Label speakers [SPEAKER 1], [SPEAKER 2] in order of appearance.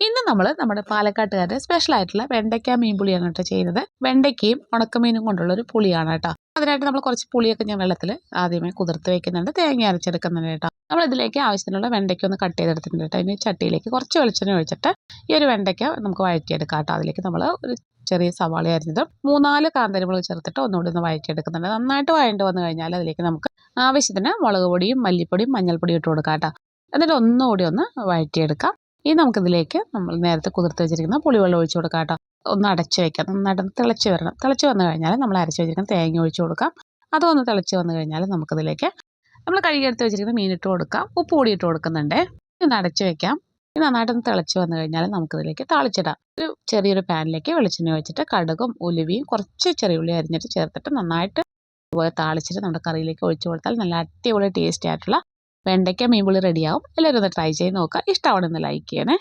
[SPEAKER 1] ഇന്ന് നമ്മൾ നമ്മുടെ പാലക്കാട്ടുകാരുടെ സ്പെഷ്യൽ ആയിട്ടുള്ള വെണ്ടയ്ക്ക മീൻ പുളിയാണ് കേട്ടോ ചെയ്യുന്നത്. വെണ്ടയ്ക്കയും ഉണക്കമീനും കൊണ്ടുള്ള ഒരു പുളിയാണ് കേട്ടോ. അതിനായിട്ട് നമ്മൾ കുറച്ച് പുളിയൊക്കെ ഞാൻ വെള്ളത്തിൽ ആദ്യമേ കുതിർത്ത് വെക്കുന്നുണ്ട്. തേങ്ങ അരച്ചെടുക്കുന്നുണ്ട് കേട്ടോ. നമ്മൾ ഇതിലേക്ക് ആവശ്യത്തിനുള്ള വെണ്ടയ്ക്ക ഒന്ന് കട്ട് ചെയ്തെടുത്തിട്ടുണ്ട് കേട്ടോ. ഇനി ചട്ടിയിലേക്ക് കുറച്ച് വെളിച്ചെണ്ണ ഒഴിച്ചിട്ട് ഈ ഒരു വെണ്ടയ്ക്ക നമുക്ക് വഴറ്റിയെടുക്കാം കേട്ടോ. അതിലേക്ക് നമ്മൾ ഒരു ചെറിയ സവാള അരിഞ്ഞതും മൂന്നാൽ കാന്തരിമുളക് ചേർത്തിട്ട് ഒന്നുകൂടി ഒന്ന് വഴറ്റിയെടുക്കുന്നുണ്ട്. നന്നായിട്ട് വഴണ്ട് വന്നു കഴിഞ്ഞാൽ അതിലേക്ക് നമുക്ക് ആവശ്യത്തിന് മുളക് പൊടിയും മല്ലിപ്പൊടിയും മഞ്ഞൾപ്പൊടിയും ഇട്ട് കൊടുക്കാം കേട്ടോ. എന്നിട്ട് ഒന്നുകൂടി ഒന്ന് വഴറ്റിയെടുക്കാം. ഇനി നമുക്കിതിലേക്ക് നമ്മൾ നേരത്തെ കുതിർത്ത് വെച്ചിരിക്കുന്ന പുളിവെള്ളം ഒഴിച്ചു കൊടുക്കാം കേട്ടോ ഒന്ന് അടച്ച് വെക്കാം. നന്നായിട്ട് തിളച്ച് വരണം. തിളച്ച് വന്നു കഴിഞ്ഞാൽ നമ്മൾ അരച്ച് വെച്ചിരിക്കുന്ന തേങ്ങ ഒഴിച്ചു കൊടുക്കാം. അതൊന്ന് തിളച്ച് വന്നു കഴിഞ്ഞാൽ നമുക്കിതിലേക്ക് നമ്മൾ കഴുകിയെടുത്ത് വെച്ചിരിക്കുന്ന മീനിട്ട് കൊടുക്കാം. ഉപ്പ് കൂടി ഇട്ട് കൊടുക്കുന്നുണ്ട്. ഒന്ന് അടച്ച് വെക്കാം. ഇത് നന്നായിട്ടൊന്ന് തിളച്ച് വന്നു കഴിഞ്ഞാൽ നമുക്കിതിലേക്ക് താളിച്ചിടാം. ഒരു ചെറിയൊരു പാനിലേക്ക് വെളിച്ചെണ്ണ വെച്ചിട്ട് കടുകും ഉലുവയും കുറച്ച് ചെറിയ ഉള്ളി അരിഞ്ഞിട്ട് ചേർത്തിട്ട് നന്നായിട്ട് താളിച്ചിട്ട് നമ്മുടെ കറിയിലേക്ക് ഒഴിച്ചു കൊടുത്താൽ നല്ല അടിപൊളി ടേസ്റ്റി ആയിട്ടുള്ള വെണ്ടയ്ക്ക മീൻപുളി റെഡിയാവും എല്ലാവരും ഒന്ന് ട്രൈ ചെയ്ത് നോക്കുക. ഇഷ്ടമാണെന്ന് ലൈക്ക് ചെയ്യണേ.